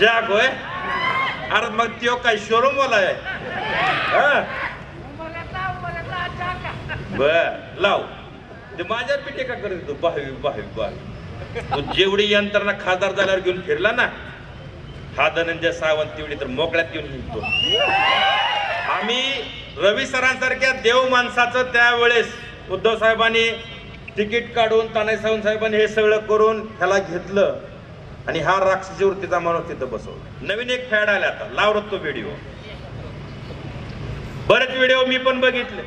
Jack होय अरे मग त्यो काय शोरूम वाला आहे। बर लाव। ते माझ्या पिठे का करत तू बाहेर बाहेर बाहेर. तू जेवढी यंत्रणा खासदार झाल्यावर घेऊन फिरला ना हा धनंजय सावंत तेवढी तर मोकळ्यात येऊन निघतो. आम्ही रवी सरांसारख्या देव माणसाचं त्यावेळेस उद्धव साहेबांनी तिकीट काढून तानाजी सावंत साहेबांनी हे सगळं करून ह्याला घेतलं. आणि हा राक्षसी वृत्तीचा माणूस तिथं बसवला. नवीन एक फॅड आला आता. लावरत तो व्हिडिओ बरेच व्हिडिओ मी पण बघितले.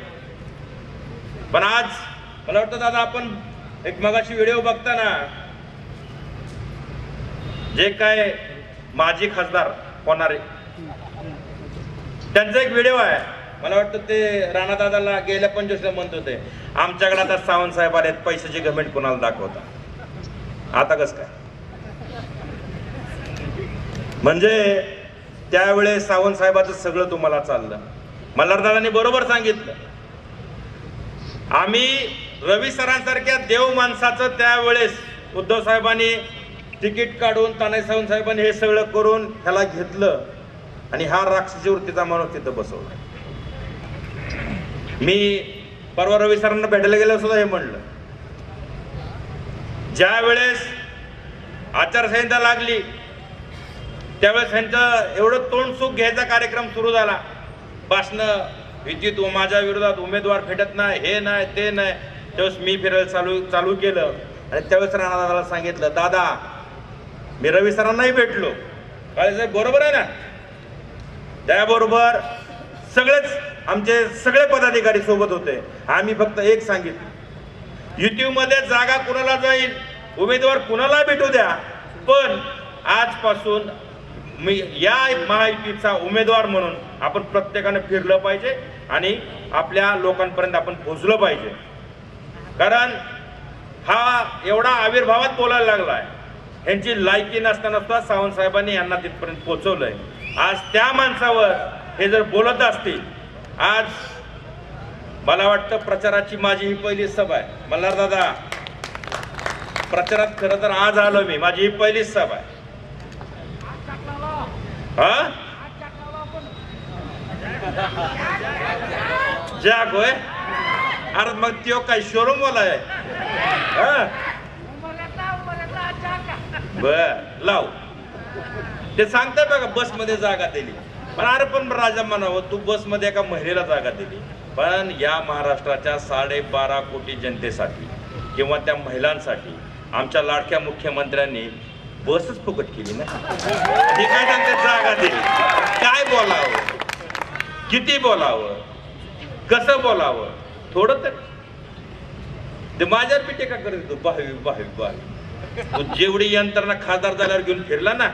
पण आज मला वाटतं दादा आपण एक मगाशी व्हिडिओ बघताना जे काय माजी खासदार होणारे त्यांचा एक व्हिडिओ आहे. मला वाटतं ते राणा दादाला गेल्या पंचवीसला म्हणत होते आमच्याकडे आता सावंत साहेब आले पैशाची गमेंट कोणाला दाखवता? आता कसं काय? म्हणजे त्यावेळेस सावंत साहेबाचं सगळं तुम्हाला चाललं. मल्हारदादांनी बरोबर सांगितलं. आम्ही रवी सरांसारख्या देव माणसाचं त्यावेळेस उद्धव साहेबांनी तिकीट काढून तानाजी सावंत साहेबांनी हे सगळं करून ह्याला घेतलं आणि हा राक्षसी वृत्तीचा माणूस तिथं बसवला. मी परवा रवी सरांना भेटायला गेलो सुद्धा हे म्हणलं. ज्या वेळेस आचारसंहिता लागली. त्यावेळेस त्यांचं एवढं तोंड सुख घ्यायचा कार्यक्रम सुरू झाला. भाषणं तू माझ्या विरोधात उमेदवार भेटत नाही हे नाही ते नाही. त्यावेळेस मी फिरायला चालू चालू केलं. आणि त्यावेळेस राणा दादाला सांगितलं दादा मी रवी सरांनाही भेटलो. काळेसाहेब बरोबर आहे ना? त्याबरोबर सगळेच आमचे सगळे पदाधिकारी सोबत होते. आम्ही फक्त एक सांगितलं. युट्यूबमध्ये जागा कुणाला जाईल? उमेदवार कुणाला भेटू द्या? पण आजपासून मी या महायुतीचा उमेदवार म्हणून आपण प्रत्येकाने फिरलं पाहिजे आणि आपल्या लोकांपर्यंत आपण पोहोचलं पाहिजे. कारण हा एवढा आविर्भावात बोलायला लागला आहे ह्यांची लायकी नसताना सुद्धा सावंतसाहेबांनी यांना तिथपर्यंत पोहोचवलंय. आज त्या माणसावर हे जर बोलत असतील आज मला वाटतं प्रचाराची माझी ही पहिली सभा आहे. मल्हार दादा प्रचारात खरं तर आज आलो मी. माझी ही पहिलीच सभा आहे. हा? जॅक होय? अरे मग त्यो काय शोरूम वाला आहे? हा? बर लाव. ते सांगताय बघा बसमध्ये जागा दिली. पण अरे पण राजा म्हणावं तू बसमध्ये एका महिलेला जागा दिली. पण या महाराष्ट्राच्या साडेबारा कोटी जनतेसाठी किंवा त्या महिलांसाठी आमच्या लाडक्या मुख्यमंत्र्यांनी बसच फुकट केली ना. ती काय त्यांच्या जागा दिली काय बोलावं? किती बोलावं? कसं बोलावं? थोडं तर. ते माझ्यावर बी टीका करत तू बाहेर बाहेर बाहेर तू जेवढी यंत्रणा खासदार झाल्यावर घेऊन फिरला ना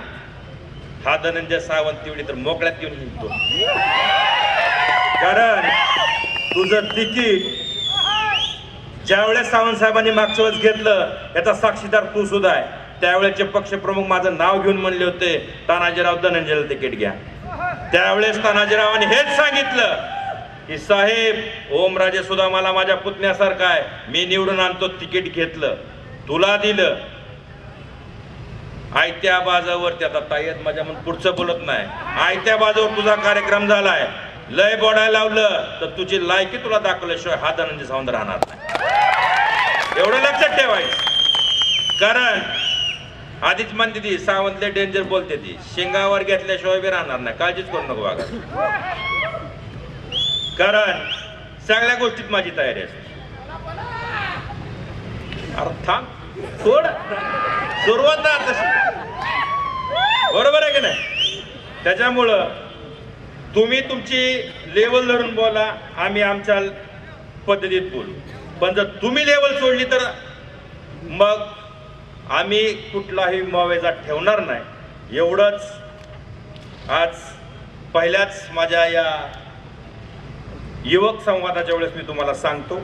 हा धनंजय सावंत तेवढी तर मोकळ्यात येऊन निघतो कारण तुझं तिकीट ज्यावेळेस सावंत साहेबांनी मागच्या वेळेस घेतलं याचा साक्षीदार तू सुद्धा आहे. त्यावेळेचे पक्षप्रमुख माझं नाव घेऊन म्हणले होते तानाजीराव धनंजयला तिकीट घ्या. त्यावेळेस तानाजीरावांनी हेच सांगितलं की साहेब ओमराजे सुद्धा मला माझ्या पुतण्यासारखा आहे. मी निवडून आणतो तिकीट घेतलं. तुला दिलं. आयत्या बाजावर त्याचा ताईत माझ्या म्हणून पुढचं बोलत नाही. आयत्या बाजावर तुझा कार्यक्रम झालाय. लय बोडायला लावलं तर तुझी लायकी तुला दाखवल्याशिवाय हा धनंजय सावंत राहणार नाही. एवढं लक्षात ठेवायचं. कारण आधीच म्हणते ती सावंतले डेंजर बोलते ती. शेंगावर घेतल्याशिवाय बी राहणार नाही. काळजीच करू नको बागा कारण सगळ्या गोष्टीत माझी तयारी असते. अर्थात थोड सोड. सुरुवात ना तशी बरोबर आहे की नाही? त्याच्यामुळं तुम्ही तुमची लेवल धरून बोला. आम्ही आमच्या पद्धतीत बोलू. पण जर तुम्ही लेवल सोडली तर मग आम्ही कुठलाही मवेजा ठेवणार नाही. एवढंच आज पहिल्याच माझ्या या युवक संवादाच्या वेळेस मी तुम्हाला सांगतो.